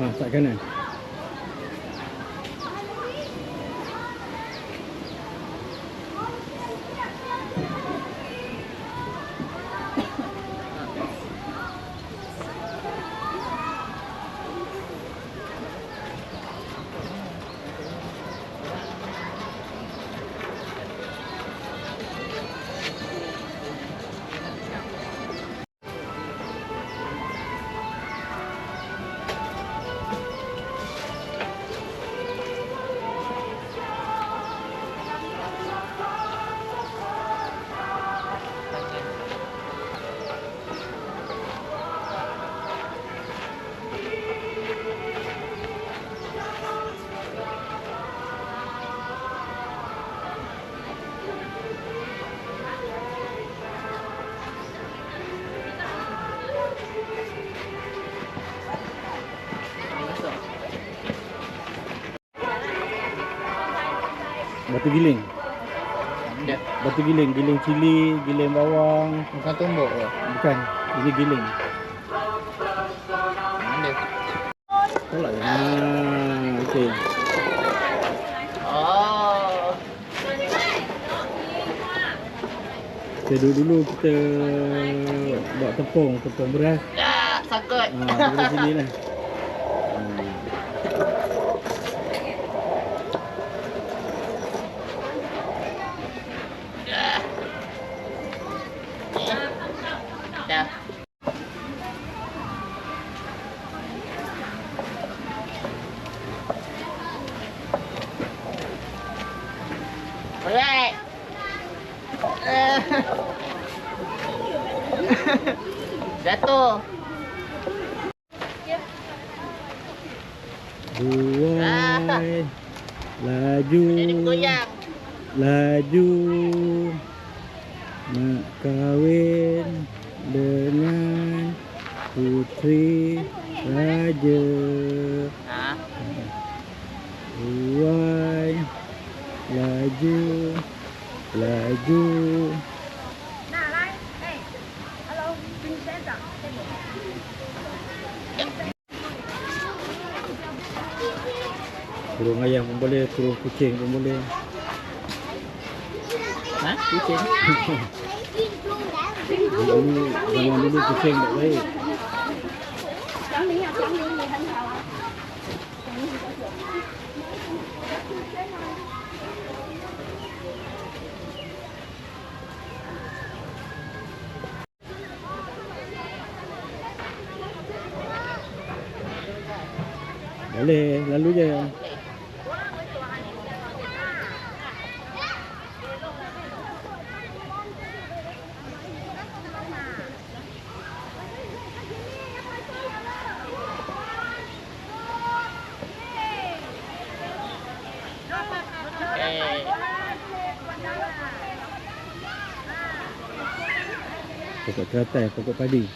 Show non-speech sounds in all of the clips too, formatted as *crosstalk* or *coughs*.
Ah, 跟前 Batu giling. Ada. Batu giling, giling cili, giling bawang. Bukan tumbuk ke? Bukan, ini giling. Tolak je. Ha, okey. Oh. Kita dulu dulu kita buat tepung, tepung beras. Ya, sakut. Ha, daripada sini lah. Jatuh. Buai. Laju. Jadi goyang. Laju. Nak kahwin dengan putri raja. Ha. Buai. Laju. Laju. Burung ayam pun boleh, burung kucing pun boleh. Hah? Kucing? Dulu, zaman dulu kucing tak baik. Boleh, lalu je. Eh. Pokok teratai, pokok padi.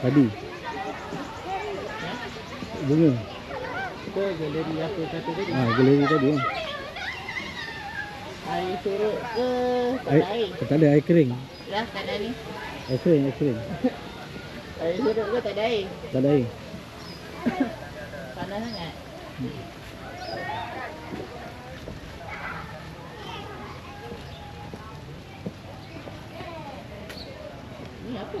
Padi. Bunga. Ke galeri apa kata tadi? Ah, galeri tadi. kan. Air surut ke? Tak Air, ada air. tak ada air kering. Dah tak ada ni. Air kering, air kering. *laughs* Air surut ke tak ada air? Tak ada air. *coughs* Panas sangat. Ni apa?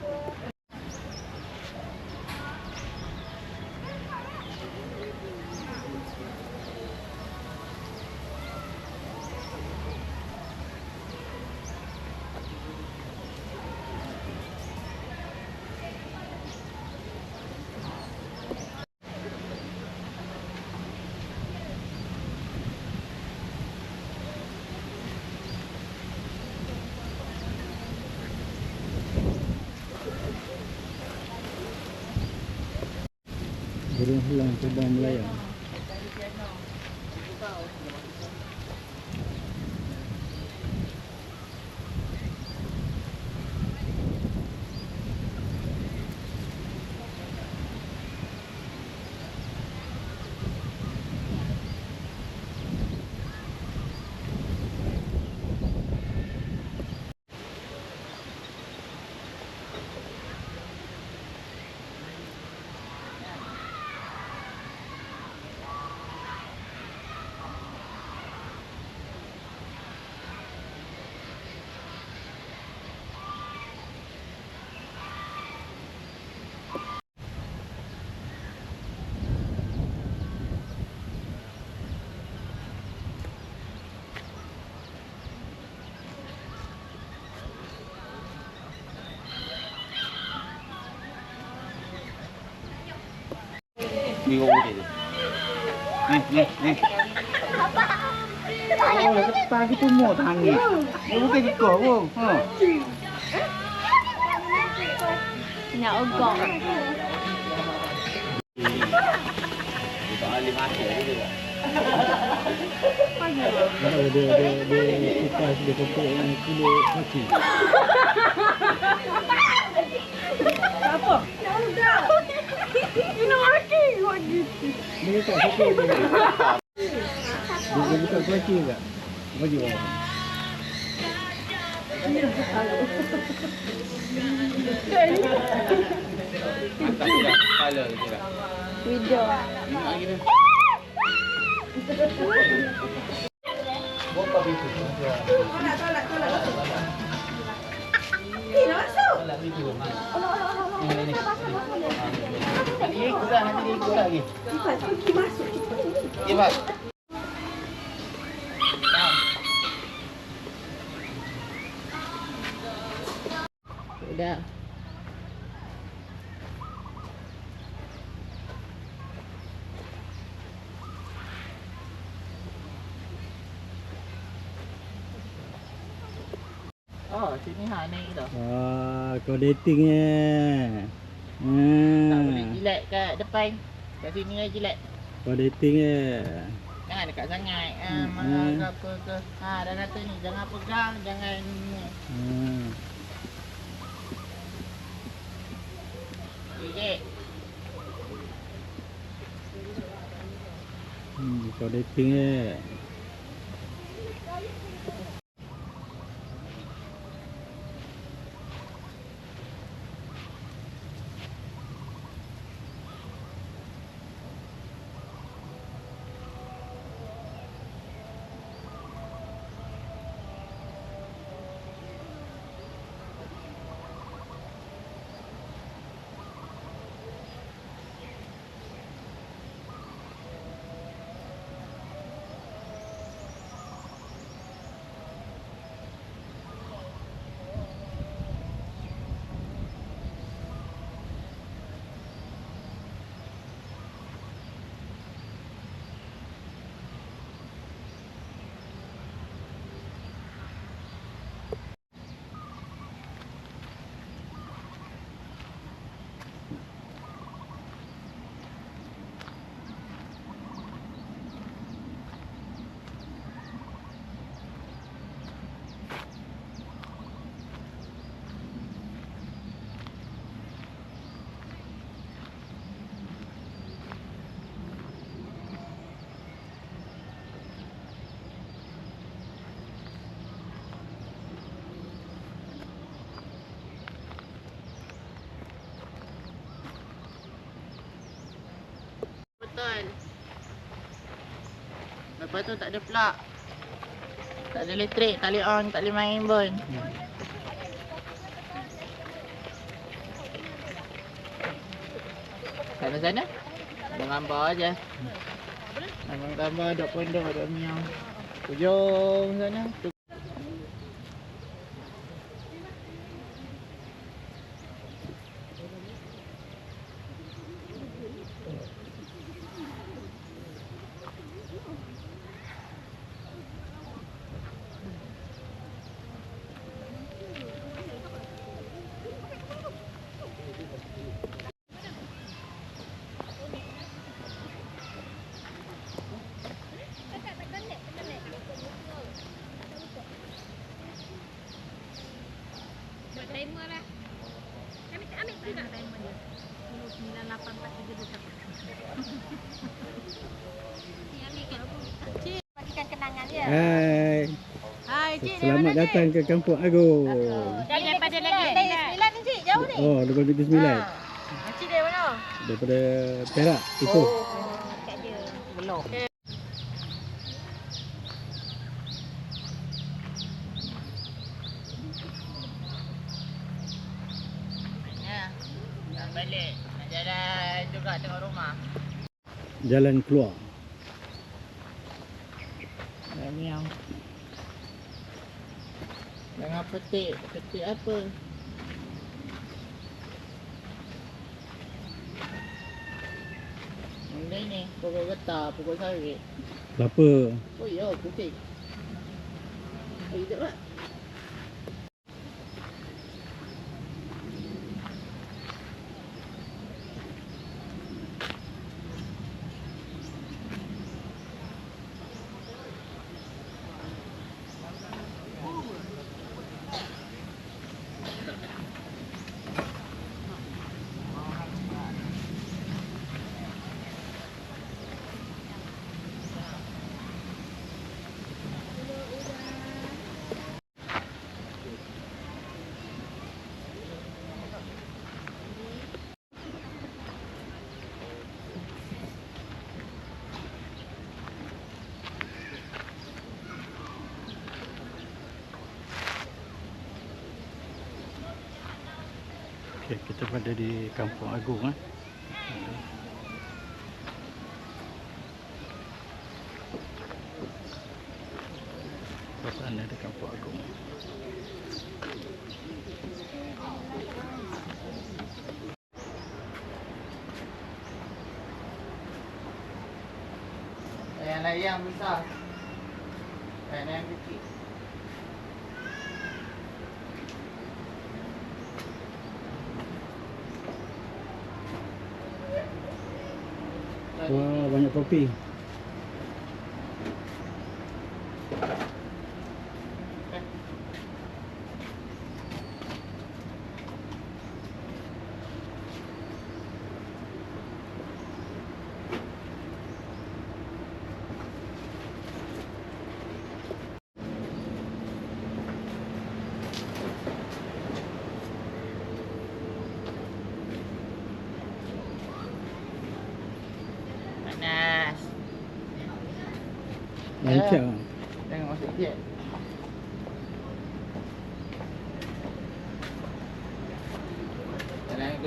Pero lang ito ba ang layan? 이거 오래 돼. 네, 네, 네. 어, 여기 딱이도 뭐 당이. 이거 되게 거고, 어. Nhà ông còn Hãy subscribe cho kênh Ghiền Mì Gõ Để không bỏ lỡ những video hấp dẫn 没在乎别人。你你这多新鲜，我就。Video. Buat apa itu? Tolak, tolak, tolak. Lagi. Cepat, pergi masuk. Cepat. Sudah. Oh, sini ha naik tu. Ah, kau dating eh. Tak Hmm. boleh jilat kat depan cái gì nghe chứ lệ. Và để tiếng cái này cả sang ngày à, ừ, mà gặp cơ à đây là tên jangan pegang jangan Iya. Hmm, kau dating eh. Betul. Lepas tu tak ada plug. Tak ada elektrik, tak boleh on, tak boleh main pun. Sana-sana. Abang gambar aja. Abang gambar dok pondok, dok miau. Ujung sana. Tu. Ambil, ambil juga timer dia. 10984321. Ni ambil. *laughs* Cik, bagikan kenangan dia. Hai. Hai, cik. Selamat datang ke Kampung Agung. Dari daripada negeri Sembilan ni cik, jauh ni. Oh, lepas Negeri Sembilan. Ah, Cik dari mana? Daripada Perak, Ipoh. Kat dia. Belum. Ya. Nak balik. Nak jalan juga tengok rumah. Jalan keluar. Dah miau. Jangan petik. Petik apa? ini. Pukul getah, pukul sawit. Kelapa. Oh ya. Oh, hidup lah. Okey, kita berada di Kampung Agung eh. Suasana di Kampung Agung. Layang-layang besar. Layang-layang kecil. kopi.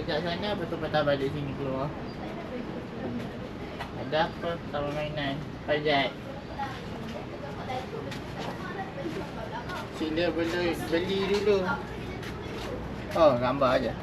Kejap sana, tu patah balik sini keluar. Ada apa? Taman mainan. Pajak. Sila beli, beli dulu. Oh, gambar aja.